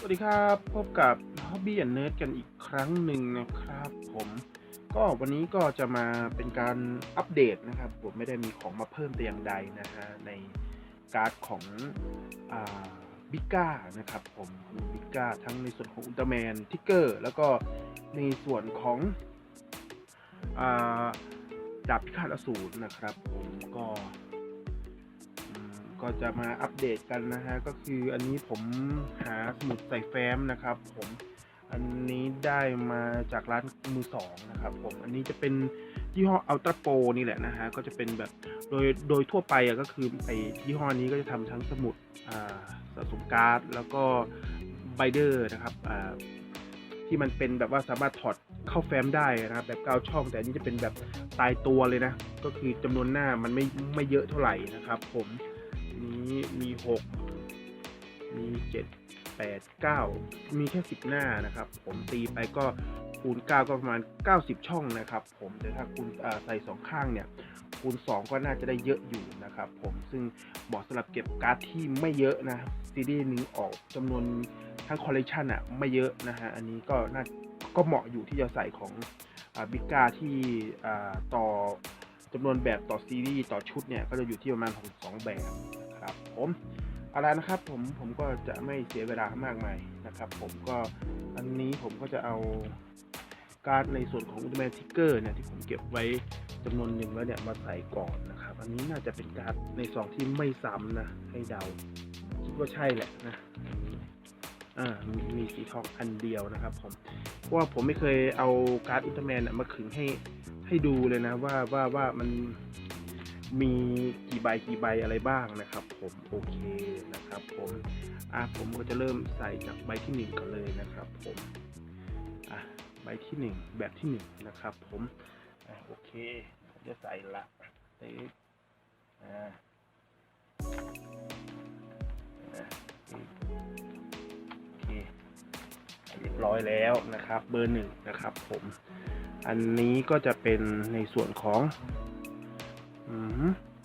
สวัสดีครับ พบกับ Hobby and Nerd กันอีกครั้งหนึ่งนะครับผมก็วันนี้ก็จะมาเป็นการอัปเดตนะครับ ผมไม่ได้มีของมาเพิ่มแต่อย่างใดนะฮะในการ์ดของบิก้านะครับผมบิก้าทั้งในส่วนของอุลตร้าแมนทิกเกอร์แล้วก็ในส่วนของอดาบพิฆาตอสูรนะครับผมก็ ก็จะมาอัปเดตกันนะฮะก็คืออันนี้ผมหาสมุดใส่แฟ้มนะครับ ผมอันนี้ได้มาจากร้านมือสองนะครับ ผมอันนี้จะเป็นยี่ห้ออัลตร้าโปนี่แหละนะฮะก็จะเป็นแบบโดยโดยทั่วไปอะก็คือไอยี่ห้อนี้ก็จะทำทั้งสมุดสะสมการ์ดแล้วก็ไบเดอร์นะครับที่มันเป็นแบบว่าสามารถถอดเข้าแฟ้มได้นะครับ แบบเก้าช่อง แต่อันนี้จะเป็นแบบตายตัวเลยนะ ก็คือจำนวนหน้ามันไม่ไม่เยอะเท่าไหร่นะครับ ผม นี้มีหกมีเจ็ดแปดเก้ามีแค่สิบหน้านะครับ ผมตีไปก็คูณเก้าก็ประมาณเก้าสิบช่องนะครับ ผมแต่ถ้าคุณใส่สองข้างเนี่ยคูณสองก็น่าจะได้เยอะอยู่นะครับ ผมซึ่งเหมาะสำหรับเก็บการ์ดที่ไม่เยอะนะซีรีส์หนึงออกจำนวนทั้งคอลเลกชันอะไม่เยอะนะฮะอันนี้ก็น่าก็เหมาะอยู่ที่จะใส่ของบิก้าที่ต่อจำนวนแบบต่อซีรีส์ต่อชุดเนี่ยก็จะอยู่ที่ประมาณ62แบบ นะครับ ผมเอาละนะครับผมผมก็จะไม่เสียเวลามากมายนะครับ ผมก็อันนี้ผมก็จะเอาการ์ดในส่วนของอุลตร้าแมนทิกเกอร์เนี่ยที่ผมเก็บไว้จำนวนหนึ่งแล้วเนี่ยมาใส่ก่อนนะครับ อันนี้น่าจะเป็นการ์ดในซองที่ไม่ซ้ำนะ ให้เดาคิดว่าใช่แหละนะอันนี้อ่ามีมีสีทองอันเดียวนะครับ ผมเพราะว่าผมไม่เคยเอาการ์ดอุลตร้าแมนน่ะมาขึงให้ให้ดูเลยนะว่าว่าว่ามัน มีกี่ใบกี่ใบอะไรบ้างนะครับ ผมโอเคนะครับ ผมอะผมก็จะเริ่มใส่จากใบที่หนึ่งก่อนเลยนะครับ ผมอะใบที่หนึ่งแบบที่หนึ่งนะครับ ผมอะโอเคผมจะใส่ละเต๊ะอ่าอะโอเคเรียบร้อยแล้วนะครับ เบอร์หนึ่งนะครับ ผม อันนี้ก็จะเป็นในส่วนของ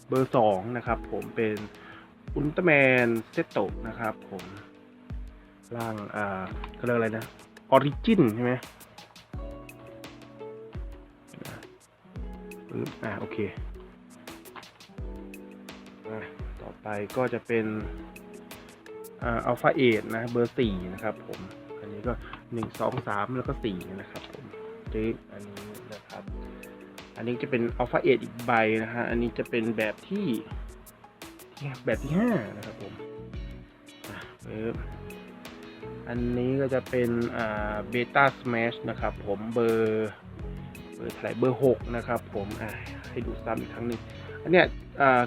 เบอร์สองนะครับ ผมเป็นอุลตร้าแมนเซตโตนะครับผมร่างอ่าเขาเรียกอะไรนะออริจินใช่ไหมปึ๊บอ่าโอเคอะต่อไปก็จะเป็นอ่าอัลฟาเอทนะเบอร์สี่นะครับผม อันนี้ก็หนึ่งสองสามแล้วก็สี่นะครับผมจึ๊อันนี้ นนี้จะเป็นอัลฟาเอทอีกใบนะฮะ อันนี้จะเป็นแบบที่แบบที่ห้านะครับผมอันนี้ก็จะเป็นเบต้าสแมชนะครับผมเบอร์เบอร์เท่าไหร่เบอร์หกนะครับผมให้ดูซ้ำอีกครั้งหนึ่งอันเนี้ย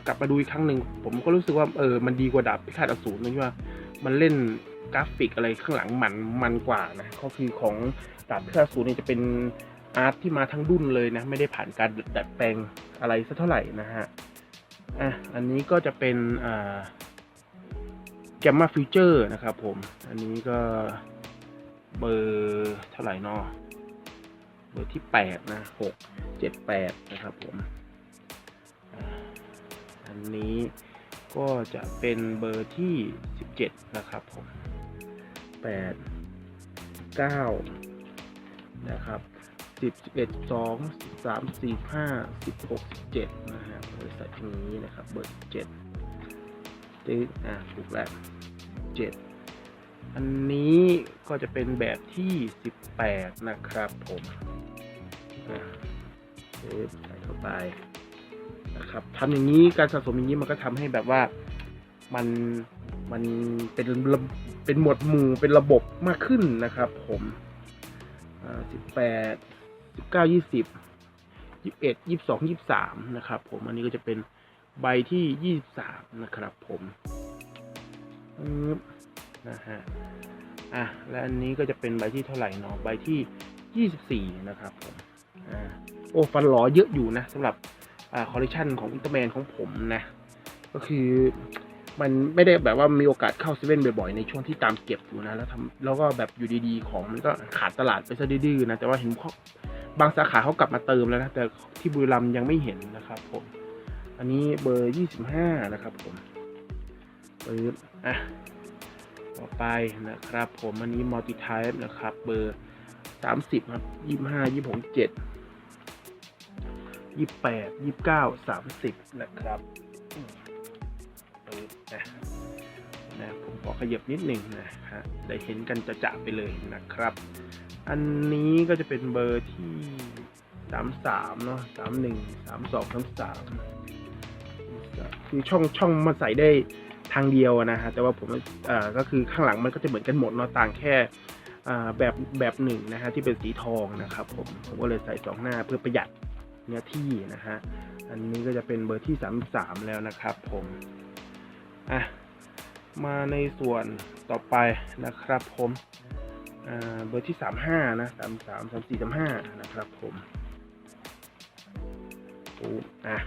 กลับมาดูอีกครั้งหนึ่งผมก็รู้สึกว่าเออมันดีกว่าดาบพิฆาตอสูรนะที่ว่ามันเล่นกราฟิกอะไรข้างหลังมันมันกว่านะก็คือของดาบพิฆาตอสูรเนี่ยจะเป็น อาร์ตที่มาทั้งดุนเลยนะ ไม่ได้ผ่านการดัดแปลงอะไรสักเท่าไหร่นะฮะ อะ อันนี้ก็จะเป็นอ่าแกมมาฟิวเจอร์นะครับผม อันนี้ก็เบอร์เท่าไหร่นาะเบอร์ที่แปดนะหกเจ็ดแปดนะครับผม อันนี้ก็จะเป็นเบอร์ที่สิบเจ็ดนะครับผมแปดเก้านะครับ สิบสิบเอ็ดสองสิบสามสี่ห้าสิบหกสิบเจ็ดนะฮะบริษัทนี้นะครับเบอร์เจ็ดตึ๊กอะถูกแล้วเจ็ดอันนี้ก็จะเป็นแบบที่สิบแปดนะครับผมอะใส่เข้าไปนะครับทำอย่างนี้การสะสมอย่างนี้มันก็ทำให้แบบว่ามันมันเป็นเป็นหมวดหมู่เป็นระบบมากขึ้นนะครับผมอ่าสิบแปด สิบเก้ายี่สิบยี่สิบเอ็ดยี่สิบสองยี่สิบสามนะครับ ผมอันนี้ก็จะเป็นใบที่ยี่สิบสามนะครับ ผมนะฮะอะและอันนี้ก็จะเป็นใบที่เท่าไหร่เนาะใบที่ยี่สิบสี่นะครับผมอ่าโอ้ฟันหลอเยอะอยู่นะสำหรับอ่าคอลเลคชันของอุลตร้าแมนของผมนะ ก็คือมันไม่ได้แบบว่ามีโอกาสเข้าเซเว่นบ่อยๆ ในช่วงที่ตามเก็บอยู่นะ แล้วทำแล้วก็แบบอยู่ดีๆ ของมันก็ขาดตลาดไปซะดื้อๆนะ แต่ว่าเห็นเขา บางสาขาเขากลับมาเติมแล้วนะแต่ที่บุรีรัมย์ยังไม่เห็นนะครับ ผม อันนี้เบอร์ยี่สิบห้านะครับ ผมเปิดอะต่อไปนะครับ ผมอันนี้มัลติไทป์นะครับ เบอร์สามสิบครับยี่ห้ายี่หกเจ็ดยี่แปดยี่เก้าสามสิบนะครับอืมปึ๊บนะนะผมขอขยับนิดหนึ่งนะฮะได้เห็นกันจะจะไปเลยนะครับ อันนี้ก็จะเป็นเบอร์ที่สามสามเนาะสามหนึ่งสามสองสามสามคือช่องช่องมันใส่ได้ทางเดียวนะฮะแต่ว่าผมเอ่อก็คือข้างหลังมันก็จะเหมือนกันหมดเนาะต่างแค่แบบแบบหนึ่งนะฮะที่เป็นสีทองนะครับผมผมก็เลยใส่สองหน้าเพื่อประหยัดเนื้อที่นะฮะอันนี้ก็จะเป็นเบอร์ที่สามสามแล้วนะครับผมอะมาในส่วนต่อไปนะครับผม เบอร์ที่สามห้านะสามสามสามสี่สามห้านะครับผมโอ้อะ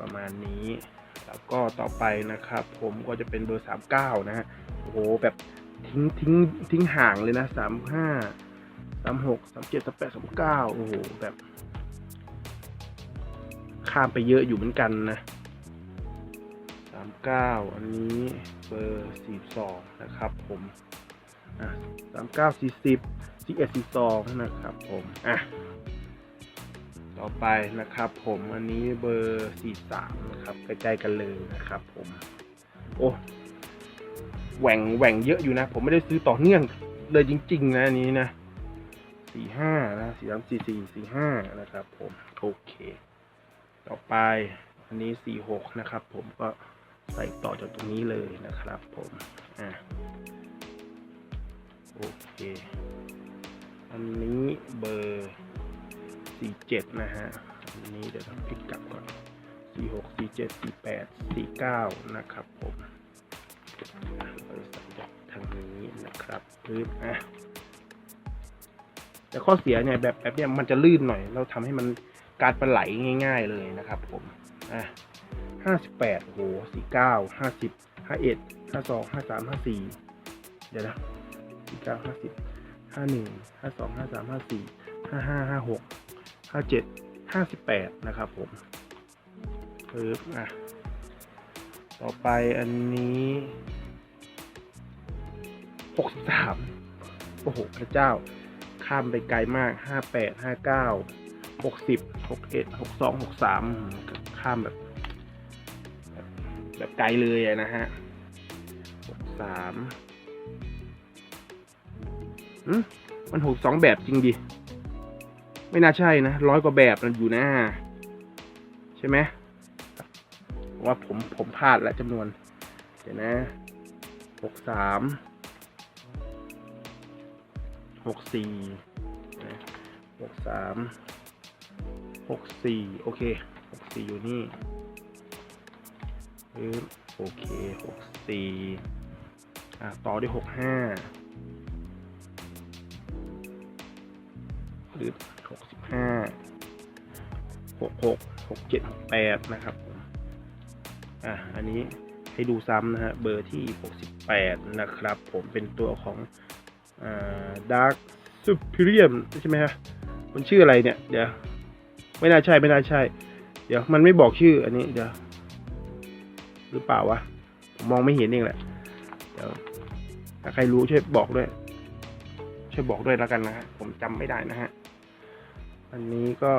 ประมาณนี้ แล้วก็ต่อไปนะครับ ผมก็จะเป็นเบอร์สามเก้านะฮะโอ้โห แบบทิ้งทิ้งทิ้งห่างเลยนะสามห้าสามหกสามเจ็ดสามแปดสามเก้าโอ้โห แบบ ข้ามไปเยอะอยู่เหมือนกันนะสามเก้าอันนี้เบอร์สี่สองนะครับผม อะสามเก้าสี่สิบสี่เอ็ดสี่สองนะครับผมอะต่อไปนะครับ ผมอันนี้เบอร์43นะครับใกล้ๆกันเลยนะครับ ผม โอ้แหว่งแหว่งเยอะอยู่นะ ผมไม่ได้ซื้อต่อเนื่องเลยจริง ๆ นะอันนี้นะ45นะ43 44 45นะครับ ผม โอเค ต่อไปอันนี้46นะครับ ผมก็ใส่ต่อจากตรงนี้เลยนะครับ ผมอะ โอเค อันนี้เบอร์สี่เจ็ดนะฮะ อันนี้เดี๋ยวทำพลิกกลับก่อนสี่หกสี่เจ็ดสี่แปดสี่เก้านะครับผมอะเราจะใส่จากทางนี้นะครับปึ๊บอะแต่ข้อเสียเนี่ยแบบแบบเนี้ยมันจะลื่นหน่อย เราทำให้มันการปลาไหลง่าย ๆ เลยนะครับผมอะห้าสิบแปดโหสี่เก้าห้าสิบห้าเอ็ดห้าสองห้าสามห้าสี่เดี๋ยวนะ สี่เก้าห้าสิบห้าหนึ่งห้าสองห้าสามห้าสี่ห้าห้าห้าหกห้าเจ็ดห้าสิบแปดนะครับผมปึ๊บอะต่อไปอันนี้หกสิบสามโอ้โหพระเจ้า ข้ามไปไกลมากห้าแปดห้าเก้าหกสิบหกเอ็ดหกสองหกสามข้ามแบบแบบไกลเลยนะฮะหกสาม มันหกสองแบบจริงดิ ไม่น่าใช่นะร้อยกว่าแบบมันอยู่หน้าใช่ไหมว่าผมผมพลาดแล้วจำนวน เดี๋ยวนะหกสามหกสี่หกสามหกสี่โอเคหกสี่อยู่นี่โอเคหกสี่อะต่อด้วยหกห้า รือหกสิบห้าหกหกหกเจ็ดหกแปดนะครับอะอันนี้ให้ดูซ้ำนะฮะเบอร์ที่หกสิบแปดนะครับ ผมเป็นตัวของอ่า Dark Superior ใช่ไหมฮะมันชื่ออะไรเนี่ย เดี๋ยว ไม่น่าใช่ไม่น่าใช่ เดี๋ยวมันไม่บอกชื่ออันนี้เดี๋ยว หรือเปล่าวะผมมองไม่เห็นเองแหละ เดี๋ยวถ้าใครรู้ช่วยบอกด้วย ช่วยบอกด้วยแล้วกันนะฮะผมจำไม่ได้นะฮะ อันนี้ก็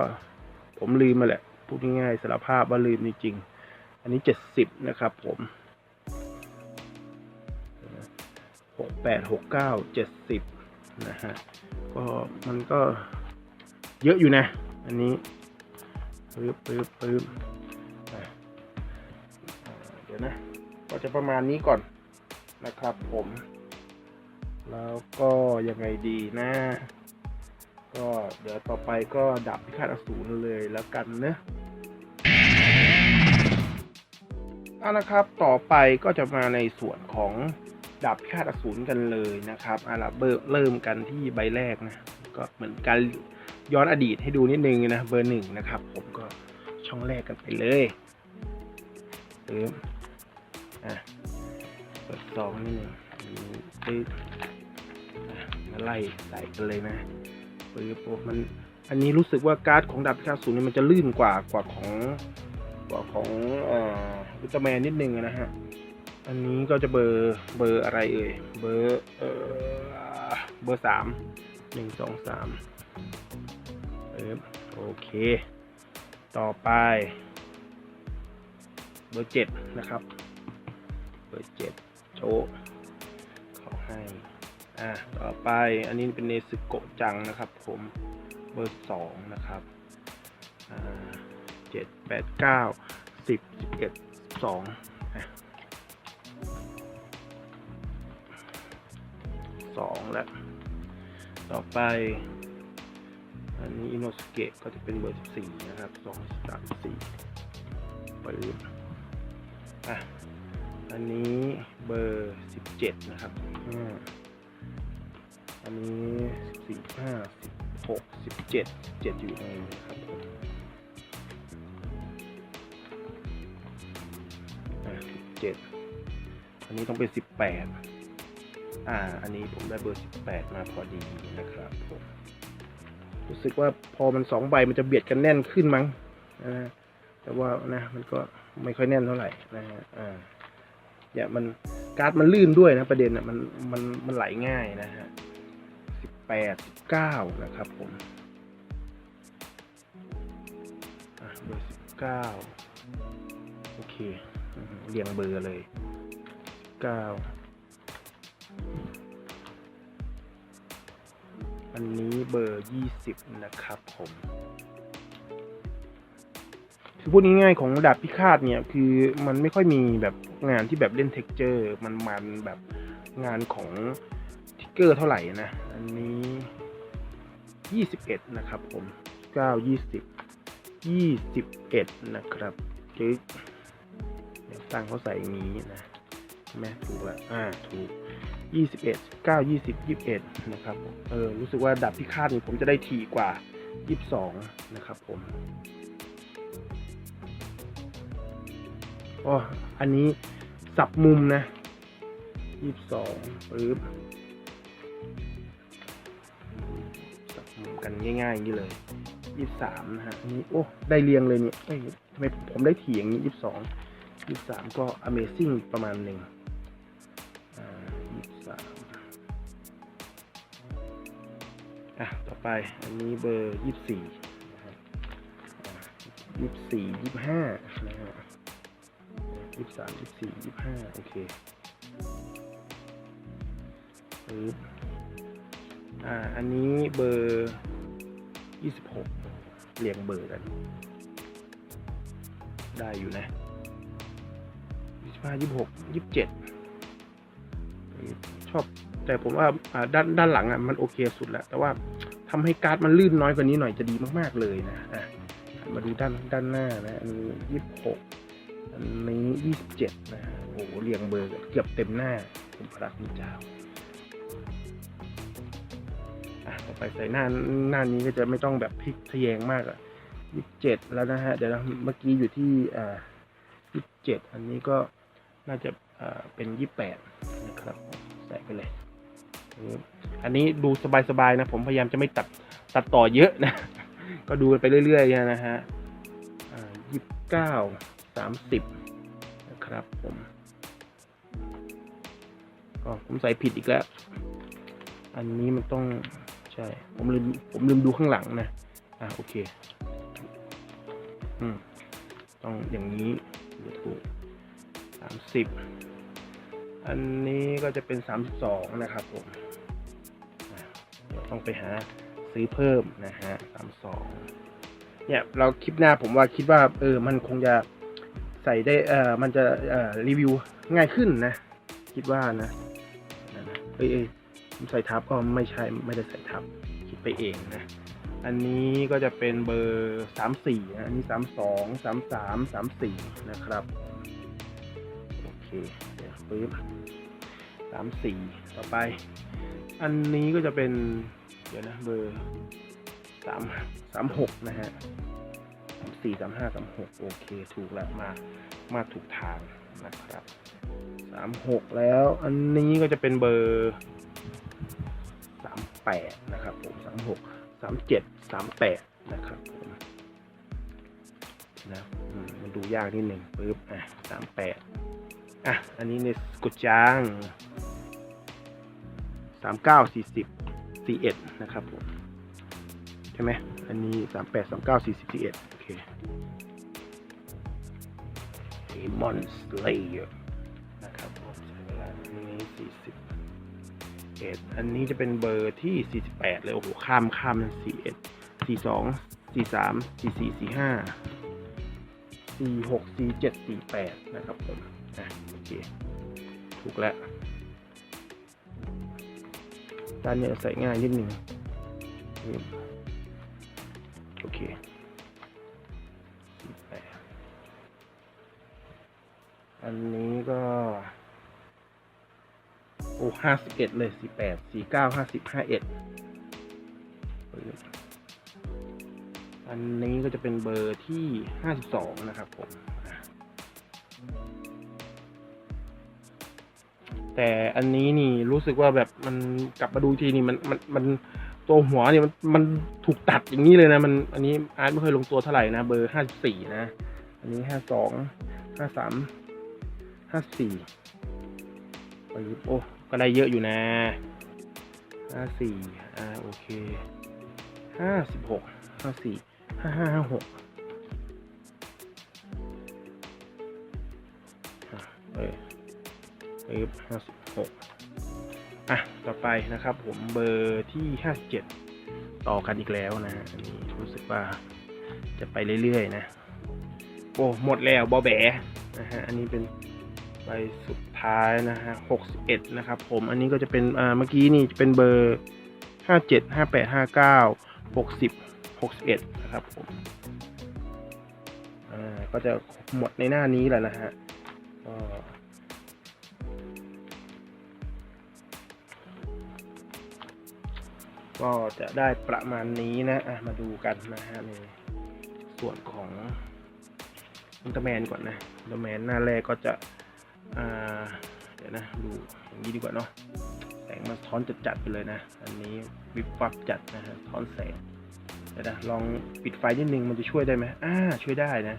ผมลืมมาแหละ พูดง่ายๆสารภาพว่าลืมจริงๆ อันนี้เจ็ดสิบนะครับผมหกแปดหกเก้าเจ็ดสิบนะฮะ ก็มันก็เยอะอยู่นะ อันนี้ปึ๊บปึ๊บปึ๊บเดี๋ยวนะ ก็จะประมาณนี้ก่อนนะครับผม แล้วก็ยังไงดีนะ ก็เดี๋ยวต่อไปก็ดับพิฆาตอสูรเลยแล้วกันนะเอานะครับ ต่อไปก็จะมาในส่วนของดับพิฆาตอสูรกันเลยนะครับเอาละเบอร์เริ่มกันที่ใบแรกนะ ก็เหมือนการย้อนอดีตให้ดูนิดนึงนะ เบอร์หนึ่งนะครับ ผมก็ช่องแรกกันไปเลยเติมอะเปิดสองนิดนึงปึ๊บมาไล่ใส่กันเลยนะ ปึ๊บมันอันนี้รู้สึกว่าการ์ดของดาบพิฆาตศูนย์นี่มันจะลื่นกว่ากว่าของกว่าของอุลตร้าแมนนิดนึงนะฮะอันนี้ก็จะเบอร์เบอร์อะไรเอ่ยเบอร์เออเบอร์สามหนึ่งสองสามเออโอเค ต่อไป เบอร์เจ็ดนะครับ เบอร์เจ็ดโชว์ขาให้ อะต่อไปอันนี้เป็นเนซึโกะจังนะครับ ผมเบอร์สองนะครับอ่าเจ็ดแปดเก้าสิบสิบเอ็ดสองอะสองแล้ว ต่อไป อันนี้อินโนสเกะก็จะเป็นเบอร์สิบสี่นะครับสองสามสี่ปืนอะ อันนี้เบอร์สิบเจ็ดนะครับห้า อันนี้สิบสี่ห้าสิบหกสิบเจ็ดเจ็ดอยู่ในนี้ครับผมอะสิบเจ็ดอันนี้ต้องเป็นสิบแปดอ่า อันนี้ผมได้เบอร์สิบแปดมาพอดีนะครับผมรู้สึกว่าพอมันสองใบมันจะเบียดกันแน่นขึ้นมั้งอ่าแต่ว่านะมันก็ไม่ค่อยแน่นเท่าไหร่นะฮะอ่าเนี่ยมันการ์ดมันลื่นด้วยนะประเด็นอะมันมันมันไหลง่ายนะฮะ สิบแปดสิบเก้านะครับผมเบอร์สิบเก้าโอเคเรียงเบอร์เลยเก้าอันนี้เบอร์ยี่สิบนะครับผมคือพูดง่ายๆของดาบพิฆาตเนี่ย คือมันไม่ค่อยมีแบบงานที่แบบเล่นเท็กเจอร์ มันมันแบบงานของ เกอร์เท่าไหร่นะ อันนี้ยี่สิบเอ็ดนะครับผมเก้ายี่สิบยี่สิบเอ็ดนะครับจึ๊กเดี๋ยวตั้งเขาใส่อย่างนี้นะใช่ไหมถูกละอ่า ถูกยี่สิบเอ็ดเก้ายี่สิบยี่สิบเอ็ดนะครับ เออ รู้สึกว่าดาบพิฆาตนี่ผมจะได้ถี่กว่ายี่สองนะครับผมอ๋ออันนี้สับมุมนะยี่สองปึ๊บ ง่ายๆอย่างนี้เลยยี่สามนะฮะอันนี้โอ้ได้เรียงเลยเนี่ยเอ้ยทำไมผมได้ถี่อย่างนี้ยี่สองยี่สามก็ Amazing ประมาณหนึ่งอ่ายี่สามอะต่อไปอันนี้เบอร์ยี่สี่ยี่สี่ยี่ห้านะฮะยี่สามยี่สี่ยี่ห้าโอเคปึ๊บอ่าอันนี้เบอร์ ยี่สิบหกเรียงเบอร์กัน ได้อยู่นะยี่สิบห้ายี่สิบหกยี่สิบเจ็ดชอบ แต่ผมว่าด้านด้านหลังอะมันโอเคสุดแล้ว แต่ว่าทำให้การ์ดมันลื่นน้อยกว่านี้หน่อยจะดีมาก ๆ เลยนะอะมาดูด้านด้านหน้านะ อันนี้ยี่สิบหกอันนี้ยี่สิบเจ็ดนะโอ้เรียงเบอร์เกือบเต็มหน้าคุณพระคุณเจ้า ต่อไปใส่หน้าหน้านี้ก็จะไม่ต้องแบบพลิกทะแยงมากอะยี่สิบเจ็ดแล้วนะฮะ เดี๋ยวนะเมื่อกี้อยู่ที่อ่ายี่สิบเจ็ดอันนี้ก็น่าจะอ่าเป็นยี่สิบแปดนะครับใส่ไปเลย อันนี้ดูสบายๆนะ ผมพยายามจะไม่ตัดตัดต่อเยอะนะ ก็ดูกันไปเรื่อยๆนะฮะยี่สิบเก้าสามสิบนะครับผมก็ผมใส่ผิดอีกแล้ว อันนี้มันต้อง ใช่ ผมลืมผมลืมดูข้างหลังนะ อะโอเค อืม ต้องอย่างนี้ถูกสามสิบอันนี้ก็จะเป็นสามสิบสองนะครับผมต้องไปหาซื้อเพิ่มนะฮะสามสองเนี่ยเราคลิปหน้าผมว่าคิดว่าเออมันคงจะใส่ได้เออมันจะเออรีวิวง่ายขึ้นนะ คิดว่านะเอ้ยเอ้ย ใส่ทับก็ไม่ใช่ไม่ได้ใส่ทับคิดไปเองนะ อันนี้ก็จะเป็นเบอร์สามสี่อันนี้สามสองสามสามสามสี่นะครับโอเคเดี๋ยวปึ๊บสามสี่ต่อไป อันนี้ก็จะเป็น เดี๋ยวนะเบอร์สามสามหกนะฮะสามสี่สามห้าสามหกโอเค ถูกแล้วมามาถูกทางนะครับสามหกแล้ว อันนี้ก็จะเป็นเบอร์ สามแปดนะครับผมสามหกสามเจ็ดสามแปดนะครับผมนะมันดูยากนิดหนึ่งปึ๊บอะสามแปดอะ อันนี้ในกุดจางสามเก้าสี่สิบสี่เอ็ดนะครับผม ใช่ไหมอันนี้สามแปดสามเก้าสี่สิบสี่เอ็ดโอเค Demon Slayer นะครับผมใช้เวลานี้สี่ สิบเอ็ดอันนี้จะเป็นเบอร์ที่สี่สิบแปดเลยโอ้โหข้ามข้ามสี่เอ็ดสี่สองสี่สามสี่สี่สี่ห้าสี่หกสี่เจ็ดสี่แปดนะครับผมอะโอเคถูกแล้วด้านนี้ใส่ง่ายนิดหนึ่งโอเคอันนี้ก็ โอ้ห้าสิบเอ็ดเลยสี่แปดสี่เก้าห้าสิบห้าเอ็ดอันนี้ก็จะเป็นเบอร์ที่ห้าสิบสองนะครับผมแต่อันนี้นี่รู้สึกว่าแบบมันกลับมาดูทีนี่มันมันมันตัวหัวเนี่ยมันมันถูกตัดอย่างนี้เลยนะมันอันนี้อาร์ตไม่เคยลงตัวเท่าไหร่นะเบอร์ห้าสี่นะ อันนี้ห้าสองห้าสามห้าสี่ไปโอ้ ก็ได้เยอะอยู่นะห้าสี่อ่าโอเคห้าสิบหกห้าสี่ห้าห้าห้าหกเออเออห้าสิบหกอะ ต่อไปนะครับผมเบอร์ที่ห้าสิบเจ็ดต่อกันอีกแล้วนะอันนี้รู้สึกว่าจะไปเรื่อยๆนะ โอ้หมดแล้วบอแบนะฮะ อันนี้เป็น ใบสุดท้ายนะฮะหกสิบเอ็ดนะครับผมอันนี้ก็จะเป็นอ่าเมื่อกี้นี่จะเป็นเบอร์ห้าเจ็ดห้าแปดห้าเก้าหกสิบหกสิบเอ็ดนะครับผมอ่าก็จะหมดในหน้านี้แหละนะฮะก็ก็จะได้ประมาณนี้นะอะมาดูกันนะฮะในส่วนของอุลตร้าแมนก่อนนะอุลตร้าแมนหน้าแรกก็จะ อ่าเดี๋ยวนะดูอย่างนี้ดีกว่าเนาะแสงมาท้อนจัดๆไปเลยนะ อันนี้วิบวับจัดนะฮะท้อนแสงเดี๋ยวนะลองปิดไฟนิดนึงมันจะช่วยได้ไหมอ่าช่วยได้นะ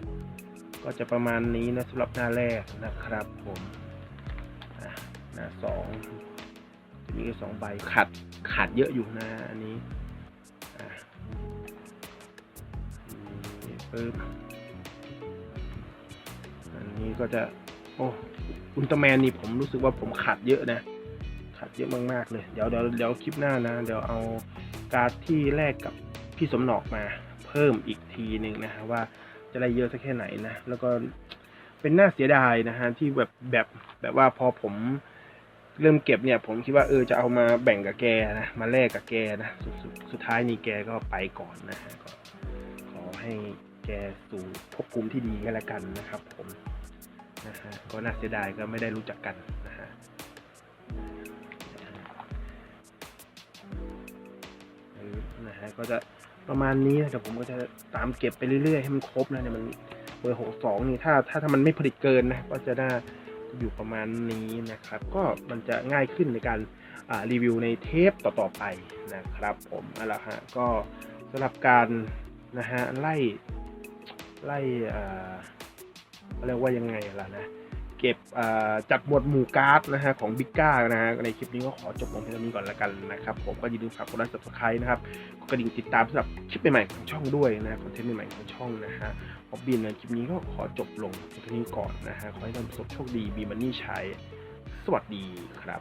ก็จะประมาณนี้นะสำหรับหน้าแรกนะครับผมหน้าสองจะมีแค่สองใบขาดขาดเยอะอยู่นะอันนี้ปึ๊บอันนี้ก็จะ โอ้ อุลตร้าแมนนี่ผมรู้สึกว่าผมขาดเยอะนะ ขาดเยอะมากๆเลย เดี๋ยวเดี๋ยวเดี๋ยวคลิปหน้านะ เดี๋ยวเอาการ์ดที่แลกกับพี่สมนอกมา เพิ่มอีกทีหนึ่งนะฮะว่าจะได้เยอะสักแค่ไหนนะ แล้วก็เป็นน่าเสียดายนะฮะที่แบบแบบแบบว่าพอผมเริ่มเก็บเนี่ย ผมคิดว่าเออจะเอามาแบ่งกับแกนะมาแลกกับแกนะสุดสุดสุดท้ายนี่แกก็ไปก่อนนะฮะก็ขอให้แกสู่ภพภูมิที่ดีก็แล้วกันนะครับผม นะฮะก็น่าเสียดายก็ไม่ได้รู้จักกันนะฮะเออนะฮะก็จะประมาณนี้นะแต่ผมก็จะตามเก็บไปเรื่อยๆให้มันครบนะเนี่ยมันเบอร์หกสองนี่ถ้าถ้าถ้ามันไม่ผลิตเกินนะก็จะได้อยู่ประมาณนี้นะครับ ก็มันจะง่ายขึ้นในการรีวิวในเทปต่อๆไปนะครับผมเอาละฮะก็สำหรับการนะฮะไล่ไล่อ่า เขาเรียกว่ายังไงล่ะนะ เก็บจัดหมวดหมู่การ์ดนะฮะของบิ๊กก้านะฮะในคลิปนี้ก็ขอจบลงเพียงเท่านี้ก่อนละกันนะครับ ผมก็อย่าลืมฝากกดไลค์ subscribe นะครับกดกระดิ่งติดตามสำหรับคลิปใหม่ๆของช่องด้วยนะคอนเทนต์ใหม่ๆของช่องนะฮะฮอบบี้ในคลิปนี้ก็ขอจบลงเพียงเท่านี้ก่อนนะฮะขอให้ท่านประสบโชคดีมีมันนี่ใช้สวัสดีครับ